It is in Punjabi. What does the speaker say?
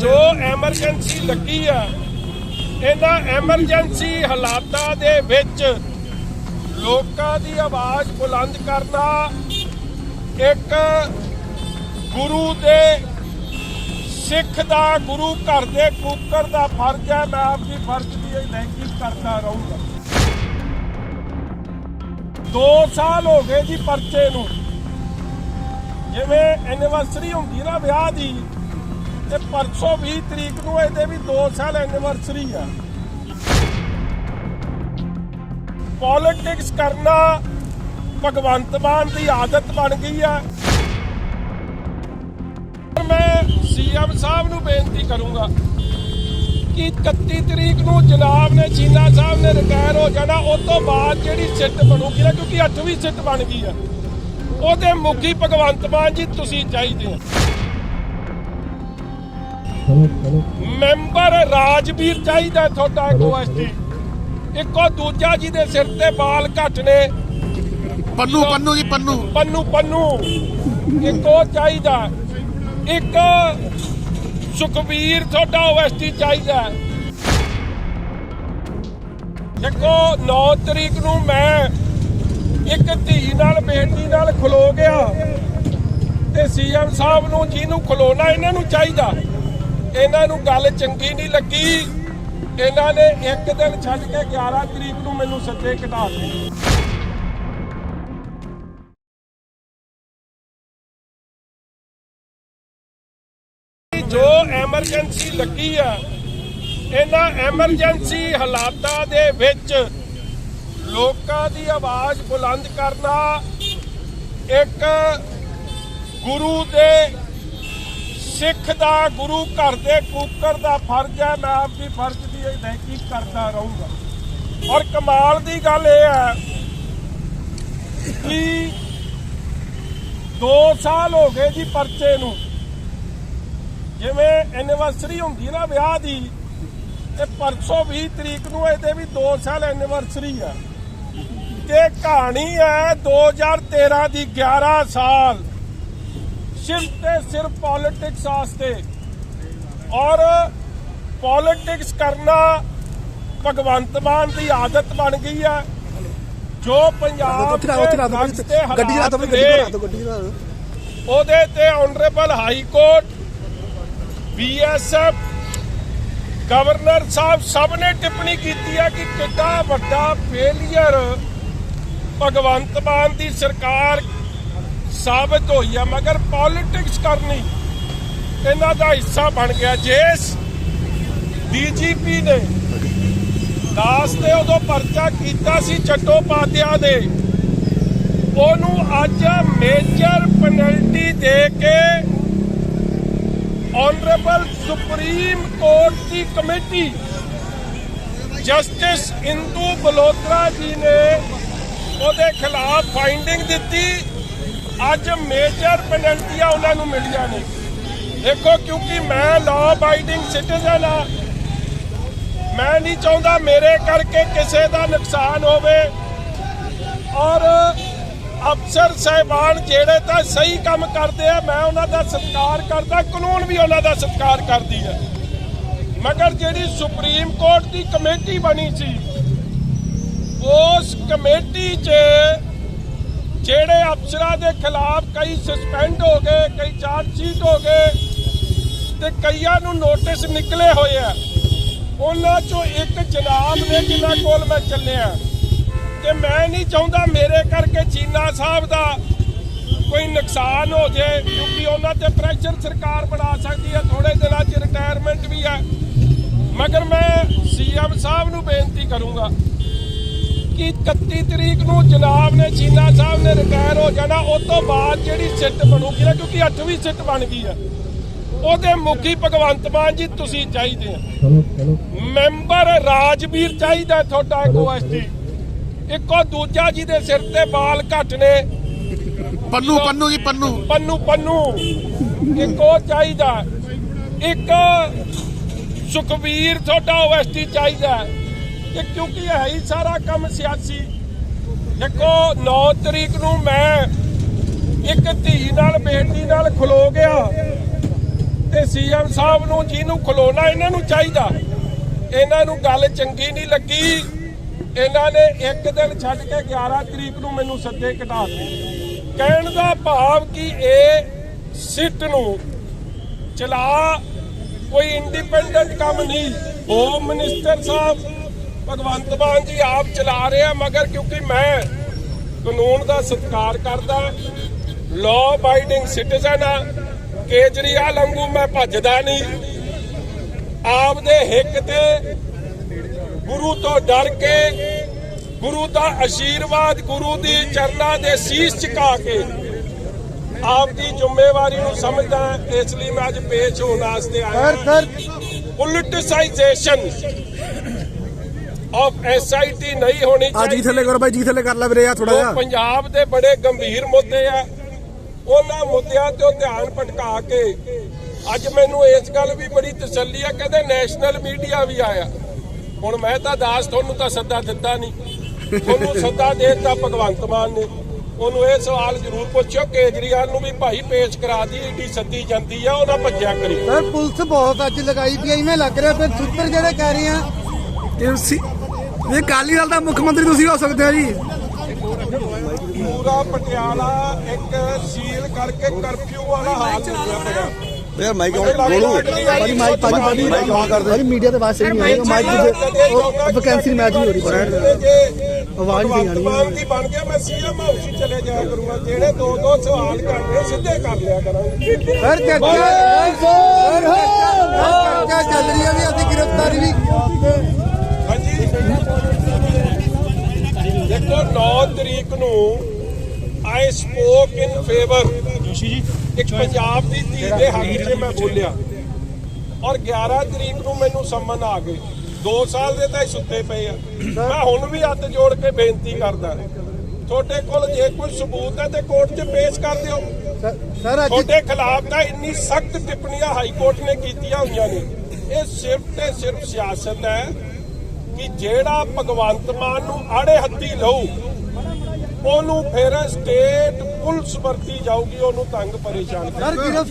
ਜੋ ਐਮਰਜੈਂਸੀ ਲੱਗੀ ਆ ਇਹਨਾਂ ਐਮਰਜੈਂਸੀ ਹਾਲਾਤਾਂ ਦੇ ਵਿੱਚ ਲੋਕਾਂ ਦੀ ਆਵਾਜ਼ ਬੁਲੰਦ ਕਰਨਾ ਇੱਕ ਗੁਰੂ ਦੇ ਸਿੱਖ ਦਾ, ਗੁਰੂ ਘਰ ਦੇ ਕੂਕਰ ਦਾ ਫਰਜ਼ ਹੈ। ਮੈਂ ਆਪਣੀ ਫਰਜ਼ ਦੀ ਅਦਾਇਗੀ ਕਰਦਾ ਰਹੂੰਗਾ। 2 ਸਾਲ ਹੋ ਗਏ ਜੀ ਪਰਚੇ ਨੂੰ। ਜਿਵੇਂ ਐਨੀਵਰਸਰੀ ਹੁੰਦੀ ਨਾ ਵਿਆਹ ਦੀ ਤੇ ਪਰਸੋਂ 20 ਤਰੀਕ ਨੂੰ ਇਹਦੇ ਵੀ 2 ਸਾਲ ਐਨੀਵਰਸਰੀ ਆ। ਪੋਲਿਟਿਕਸ ਕਰਨਾ ਭਗਵੰਤ ਮਾਨ ਦੀ ਆਦਤ ਬਣ ਗਈ ਆ। ਮੈਂ ਸੀਐਮ ਸਾਹਿਬ ਨੂੰ ਬੇਨਤੀ ਕਰੂੰਗਾ ਕਿ 31 ਤਰੀਕ ਨੂੰ ਜਨਾਬ ਨੇ ਚੀਨਾ ਸਾਹਿਬ ਨੇ ਰਿਟਾਇਰ ਹੋ ਜਾਣਾ, ਉਸ ਤੋਂ ਬਾਅਦ ਜਿਹੜੀ ਸਿੱਟ ਬਣੂਗੀ ਨਾ, ਕਿਉਂਕਿ 8ਵੀਂ ਸਿੱਟ ਬਣ ਗਈ ਆ। ਉਹਦੇ ਮੁਖੀ ਭਗਵੰਤ ਮਾਨ ਜੀ, ਤੁਸੀਂ ਚਾਹੀਦੇ ਆ ਮੈਂਬਰ ਰਾਜਵੀਰ ਚਾਹੀਦਾ ਤੁਹਾਡਾ ਇੱਕ ਓਐਸਟੀ ਇੱਕੋ ਦੂਜਾ ਜੀ ਦੇ ਸਿਰ ਤੇ ਬਾਲ ਘੱਟ ਨੇ। ਪੰਨੂ ਪੰਨੂ ਜੀ ਪੰਨੂ। ਪੰਨੂ ਪੰਨੂ। ਇੱਕ ਚਾਹੀਦਾ। ਇੱਕ ਸੁਖਵੀਰ ਤੁਹਾਡਾ ਓਐਸਟੀ ਚਾਹੀਦਾ। ਦੇਖੋ 9 ਤਰੀਕ ਨੂੰ ਮੈਂ ਇੱਕ ਧੀ ਨਾਲ ਬੇਟੀ ਨਾਲ ਖਲੋ ਗਿਆ। ਤੇ ਸੀਐਮ ਸਾਹਿਬ ਨੂੰ ਜਿਹਨੂੰ ਖਲੋਣਾ ਇਹਨਾਂ ਨੂੰ ਚਾਹੀਦਾ। ਇਹਨਾਂ ਨੂੰ ਗੱਲ ਚੰਗੀ ਨਹੀਂ ਲੱਗੀ। ਇਹਨਾਂ ਨੇ ਇੱਕ ਦਿਨ ਛੱਡ ਕੇ 11 ਤਰੀਕ ਨੂੰ ਮੈਨੂੰ ਸੱਦੇ ਕਢਾ ਦਿੱਤੇ। ਜੋ ਐਮਰਜੈਂਸੀ ਲੱਗੀ ਆ, ਇਹਨਾਂ ਐਮਰਜੈਂਸੀ ਹਾਲਾਤਾਂ ਦੇ ਵਿੱਚ ਲੋਕਾਂ ਦੀ ਆਵਾਜ਼ ਬੁਲੰਦ ਕਰਨਾ ਇੱਕ ਗੁਰੂ ਦੇ ਸਿੱਖ ਦਾ ਗੁਰੂ ਘਰ ਦੇ ਕੂਕਰ ਦਾ ਫਰਜ਼ ਹੈ, ਮੈਂ ਆਪਣੀ ਫਰਜ਼ ਦੀ ਅਦਾਇਗੀ ਕਰਦਾ ਰਹੂੰਗਾ। ਔਰ ਕਮਾਲ ਦੀ ਗੱਲ ਇਹ ਹੈ ਕਿ 2 ਸਾਲ ਹੋ ਗਏ ਜੀ ਪਰਚੇ ਨੂੰ। ਜਿਵੇਂ ਐਨੀਵਰਸਰੀ ਹੁੰਦੀ ਨਾ ਵਿਆਹ ਦੀ, ਤੇ ਪਰਸੋਂ 20 ਤਰੀਕ ਨੂੰ ਇਹਦੇ ਵੀ 2 ਸਾਲ ਐਨੀਵਰਸਰੀ ਆ। ਤੇ ਕਹਾਣੀ ਹੈ 2013 ਦੀ 11 ਸਾਲ। ਸਿਰਫ ਤੇ ਸਿਰਫ ਪੋਲਿਟਿਕਸ ਵਾਸਤੇ। ਔਰ ਪੋਲਿਟਿਕਸ ਕਰਨਾ ਭਗਵੰਤ ਮਾਨ ਦੀ ਆਦਤ ਬਣ ਗਈ ਹੈ। ਜੋ ਪੰਜਾਬ ਦੇ ਗੱਡੀ ਹਾਲਾਤ ਗੱਡੀ ਉਹਦੇ ਤੇ honourable high court BSF governor ਸਾਹਿਬ ਸਭ ਨੇ ਟਿੱਪਣੀ ਕੀਤੀ ਹੈ ਕਿ ਕਿੱਡਾ ਵੱਡਾ ਫੇਲਿਅਰ ਭਗਵੰਤ ਮਾਨ ਦੀ ਸਰਕਾਰ ਸਾਬਤ ਹੋਈ ਹੈ ਮਗਰ ਪੋਲਿਟਿਕਸ ਕਰਨੀ, ਇਹਨਾਂ ਦਾ ਹਿੱਸਾ ਬਣ ਗਿਆ। ਜਿਸ ਡੀਜੀਪੀ ਨੇ ਦਾਸ ਤੇ ਉਦੋਂ ਪਰਚਾ ਕੀਤਾ ਸੀ ਚੱਟੋਪਾਧਿਆ ਦੇ, ਉਹਨੂੰ ਅੱਜ ਮੇਜਰ ਪੈਨਲਟੀ ਦੇ ਕੇ ਆਨਰੇਬਲ ਸੁਪਰੀਮ ਕੋਰਟ ਦੀ ਕਮੇਟੀ ਜਸਟਿਸ ਇੰਦੂ ਬਲੋਤਰਾ ਜੀ ਨੇ ਉਹਦੇ ਖਿਲਾਫ ਫਾਈਂਡਿੰਗ ਦਿੱਤੀ। ਅੱਜ ਮੇਜਰ ਪੈਨਲਟੀਆਂ ਉਹਨਾਂ ਨੂੰ ਮਿਲੀਆਂ ਨੇ। ਦੇਖੋ ਕਿਉਂਕਿ ਮੈਂ ਲਾਅ ਅਬਾਈਡਿੰਗ ਸਿਟੀਜ਼ਨ ਆ ਮੈਂ ਨਹੀਂ ਚਾਹੁੰਦਾ ਮੇਰੇ ਕਰਕੇ ਕਿਸੇ ਦਾ ਨੁਕਸਾਨ ਹੋਵੇ। ਔਰ ਅਫਸਰ ਸਹਿਬਾਨ ਜਿਹੜੇ ਤਾਂ ਸਹੀ ਕੰਮ ਕਰਦੇ ਆ, ਮੈਂ ਉਹਨਾਂ ਦਾ ਸਤਿਕਾਰ ਕਰਦਾ, ਕਾਨੂੰਨ ਵੀ ਉਹਨਾਂ ਦਾ ਸਤਿਕਾਰ ਕਰਦੀ ਹੈ। ਮਗਰ ਜਿਹੜੀ ਸੁਪਰੀਮ ਕੋਰਟ ਦੀ ਕਮੇਟੀ ਬਣੀ ਸੀ, ਉਸ ਕਮੇਟੀ 'ਚ ਜਿਹੜੇ ਅਫਸਰਾਂ ਦੇ ਖਿਲਾਫ ਕਈ ਸਸਪੈਂਡ ਹੋ ਗਏ, ਕਈ ਚਾਰਜ ਸ਼ੀਟ ਹੋ ਗਏ ਤੇ ਕਈਆਂ ਨੂੰ ਨੋਟਿਸ ਨਿਕਲੇ ਹੋਏ ਆ। ਉਹਨਾਂ 'ਚੋਂ ਇੱਕ ਜਨਾਬ ਨੇ ਜਿਨ੍ਹਾਂ ਕੋਲ ਮੈਂ ਚੱਲਿਆ। ਕਿ ਮੈਂ ਨਹੀਂ ਚਾਹੁੰਦਾ ਮੇਰੇ ਕਰਕੇ ਚੀਨਾ ਸਾਹਿਬ ਦਾ ਕੋਈ ਨੁਕਸਾਨ ਹੋ ਜਾਏ, ਕਿਉਂਕਿ ਉਹਨਾਂ ਤੇ ਪ੍ਰੈਸ਼ਰ ਸਰਕਾਰ ਬਣਾ ਸਕਦੀ ਹੈ ਥੋੜੇ ਦਿਨਾਂ 'ਚ ਰਿਟਾਇਰਮੈਂਟ ਵੀ ਹੈ ਮਗਰ ਮੈਂ ਸੀਐਮ ਸਾਹਿਬ ਨੂੰ ਬੇਨਤੀ ਕਰੂੰਗਾ। ਕਿ 31 ਤਰੀਕ ਨੂੰ ਜਨਾਬ ਨੇ ਚੀਨਾ ਸਾਹਿਬ ਨੇ ਰਿਟਾਇਰ ਹੋ ਜਾਣਾ ਉਸ ਤੋਂ ਬਾਅਦ ਜਿਹੜੀ ਸਿੱਟ ਬਣੂਗੀ ਨਾ ਕਿਉਂਕਿ 8ਵੀਂ ਸਿੱਟ ਬਣ ਗਈ ਹੈ ਉਹਦੇ ਮੁਖੀ ਭਗਵੰਤ ਮਾਨ ਜੀ ਤੁਸੀਂ ਚਾਹੀਦੇ ਆ। ਮੈਂਬਰ ਰਾਜਵੀਰ ਚਾਹੀਦਾ ਤੁਹਾਡਾ ਇੱਕ ਓਐਸਟੀ ਇੱਕੋ ਦੂਜਾ ਜੀ ਦੇ ਸਿਰ ਤੇ ਬਾਲ ਘੱਟ ਨੇ। ਪੰਨੂ ਪੰਨੂ ਜੀ ਪੰਨੂ। ਪੰਨੂ ਪੰਨੂ। ਇੱਕ ਚਾਹੀਦਾ। ਇੱਕ ਸੁਖਵੀਰ ਤੁਹਾਡਾ ਓਐਸਟੀ ਚਾਹੀਦਾ। ਕਿ ਕਿਉਂਕਿ ਹੈ ਹੀ ਸਾਰਾ ਕੰਮ ਸਿਆਸੀ। ਦੇਖੋ 9 ਤਰੀਕ ਨੂੰ ਮੈਂ ਇੱਕ ਧੀ ਨਾਲ, ਬੇਟੀ ਨਾਲ ਖਲੋ ਗਿਆ ਤੇ ਸੀਐਮ ਸਾਹਿਬ ਨੂੰ, ਜਿਹਨੂੰ ਖਲੋਣਾ ਇਹਨਾਂ ਨੂੰ ਚਾਹੀਦਾ। ਇਹਨਾਂ ਨੂੰ ਗੱਲ ਚੰਗੀ ਨਹੀਂ ਲੱਗੀ। ਇਹਨਾਂ ਨੇ ਇੱਕ ਦਿਨ ਛੱਡ ਕੇ 11 ਤਰੀਕ ਨੂੰ ਮੈਨੂੰ ਸੱਦੇ ਘਟਾ ਦਿੱਤੇ। ਕਹਿਣ ਦਾ ਭਾਵ ਕਿ ਇਹ ਸਿੱਟ ਨੂੰ ਚਲਾ, ਕੋਈ ਇੰਡੀਪੈਂਡੈਂਟ ਕੰਮ ਨਹੀਂ। ਹੋਮ ਮਿਨਿਸਟਰ ਸਾਹਿਬ ਭਗਵੰਤ ਮਾਨ ਜੀ ਆਪ ਚਲਾ ਰਹੇ ਆ ਮਗਰ ਕਿਉਂਕਿ ਮੈਂ ਕਾਨੂੰਨ ਦਾ ਸਤਿਕਾਰ ਕਰਦਾ ਲਾਅ ਅਬਾਈਡਿੰਗ ਸਿਟੀਜ਼ਨ ਆ ਕੇਜਰੀਵਾਲ ਵਾਂਗੂ ਮੈਂ ਭੱਜਦਾ ਨਹੀਂ। ਆਪਦੇ ਹਿੱਕ ਤੇ ਗੁਰੂ ਤੋਂ ਡਰ ਕੇ ਗੁਰੂ ਦਾ ਆਸ਼ੀਰਵਾਦ ਗੁਰੂ ਦੀ ਚਰਨਾਂ ਦੇ ਸੀਸ ਝੁਕਾ ਕੇ ਆਪ ਦੀ ਜ਼ਿੰਮੇਵਾਰੀ ਨੂੰ ਸਮਝਦਾ ਇਸ ਲਈ ਮੈਂ ਅੱਜ ਪੇਸ਼ ਹੋਣ ਵਾਸਤੇ ਆਇਆ ਸਰ ਪੋਲਿਟਿਸਾਈਜੇਸ਼ਨ ਆਫ ਐਸਆਈਟੀ ਨਹੀਂ ਹੋਣੀ ਆ ਜੀ ਥੱਲੇ ਕਰੋ ਬਾਈ ਜੀ ਥੱਲੇ ਕਰ ਲੈ ਵੀਰੇ ਆ ਥੋੜਾ ਜਿਹਾ। ਪੰਜਾਬ ਦੇ ਬੜੇ ਗੰਭੀਰ ਮੁੱਦੇ ਆ। ਉਹਨਾਂ ਮੁੱਦਿਆਂ ਤੇ ਧਿਆਨ ਭਟਕਾ ਕੇ ਅੱਜ ਮੈਨੂੰ ਇਸ ਗੱਲ ਵੀ ਬੜੀ ਤਸੱਲੀ ਆ ਕਹਿੰਦੇ ਨੈਸ਼ਨਲ ਮੀਡੀਆ ਵੀ ਆਇਆ। ਹੁਣ ਮੈਂ ਤਾਂ ਦਾਸ ਤੁਹਾਨੂੰ ਤਾਂ ਸੱਦਾ ਦਿੱਤਾ ਨਹੀਂ। ਤੁਹਾਨੂੰ ਸੱਦਾ ਦੇ ਦਿੱਤਾ ਭਗਵੰਤ ਮਾਨ ਨੇ। ਉਹਨੂੰ ਇਹ ਸਵਾਲ ਜ਼ਰੂਰ ਪੁੱਛਿਓ ਕੇਜਰੀਵਾਲ ਨੂੰ ਵੀ ਭਾਈ ਪੇਸ਼ ਕਰਾ ਦੀ ਏਡੀ ਸੱਦੀ ਜਾਂਦੀ ਆ ਉਹਨਾਂ ਭੱਜਿਆ ਕਰੀ। ਸਰ ਪੁਲਿਸ ਬਹੁਤ ਅੱਜ ਲਗਾਈ ਪਈ ਇਵੇਂ ਲੱਗ ਰਿਹਾ ਫਿਰ ਸੂਤਰ ਜਿਹੜੇ ਕਹਿ ਰਹੇ ਆ ਇਹ ਸੀ ਇਹ ਕਾਲੀ ਦਲ ਦਾ ਮੁੱਖ ਮੰਤਰੀ ਤੁਸੀਂ ਹੋ ਸਕਦੇ ਹੋ ਜੀ। ਪੂਰਾ ਪਟਿਆਲਾ ਇੱਕ ਸੀਲ ਕਰਕੇ ਕਰਫਿਊ ਵਾਲਾ ਹਾਲ ਹੋ। ਗਿਆ ਬੜਾ ਯਾਰ ਮਾਈਕ ਬੋਲੂ ਭਾਜੀ ਮਾਈਕ ਭਾਜੀ ਭਾਜੀ ਮਾਈਕ ਆਨ ਕਰ ਦੇ। ਮੀਡੀਆ ਤੇ ਬਾਤ ਸਹੀ ਨਹੀਂ ਆਈ। ਮਾਈਕ ਦੀ ਵੈਕੈਂਸੀ ਮੈਚ ਨਹੀਂ ਹੋ ਰਹੀ। ਪਰ ਆਵਾਜ਼ ਨਹੀਂ ਆਣੀ ਮਾਨ ਦੀ ਬਣ ਗਿਆ ਮੈਂ ਸੀਐਮ ਹਾਊਸ ਹੀ ਚਲੇ ਜਾਇਆ ਕਰੂੰਗਾ। ਜਿਹੜੇ ਦੋ ਦੋ ਸਵਾਲ ਕਰਨੇ ਸਿੱਧੇ ਕਰ ਲਿਆ ਕਰਾਂਗੇ। ਸਰ ਚਰਚਾ ਚੱਲ ਰਹੀ ਆ ਵੀ ਅਸੀਂ ਗ੍ਰਿਫਤਾਰੀ ਵੀ ਹਾਂਜੀ ਦੇਖੋ 9 ਤਰੀਕ ਨੂੰ I spoke in favour Joshi ji ਇੱਕ ਪੰਜਾਬ ਦੀ ਧੀ ਦੇ ਹੱਕ 'ਚ ਮੈਂ ਬੋਲਿਆ। ਔਰ 11 ਤਰੀਕ ਨੂੰ ਮੈਨੂੰ ਸੰਮਨ ਆ ਗਏ 2 ਸਾਲ ਦੇ ਤਾਂ ਸੁੱਤੇ ਪਏ ਆ। ਮੈਂ ਹੁਣ ਵੀ ਹੱਥ ਜੋੜ ਕੇ ਬੇਨਤੀ ਕਰਦਾ। ਤੁਹਾਡੇ ਕੋਲ ਜੇ ਕੋਈ ਸਬੂਤ ਹੈ ਤੇ ਕੋਰਟ 'ਚ ਪੇਸ਼ ਕਰ ਦਿਓ। ਸਰ ਅੱਜ ਤੁਹਾਡੇ ਖਿਲਾਫ ਤਾਂ ਇੰਨੀ ਸਖਤ ਟਿੱਪਣੀਆਂ ਹਾਈ ਕੋਰਟ ਨੇ ਕੀਤੀਆਂ ਹੋਈਆਂ ਨੇ। ਇਹ ਸਿਰਫ ਤੇ ਸਿਰਫ ਸਿਆਸਤ ਹੈ। ਕਿ ਜਿਹੜਾ ਭਗਵੰਤ ਮਾਨ ਨੂੰ ਆੜੇ ਹੱਥੀ ਲਊ ਉਹਨੂੰ ਫਿਰ ਸਟੇਟ ਪੁਲਿਸ ਵਰਤੀ ਜਾਊਗੀ ਉਹਨੂੰ ਤੰਗ ਪਰੇਸ਼ਾਨ ਗ੍ਰਿਫ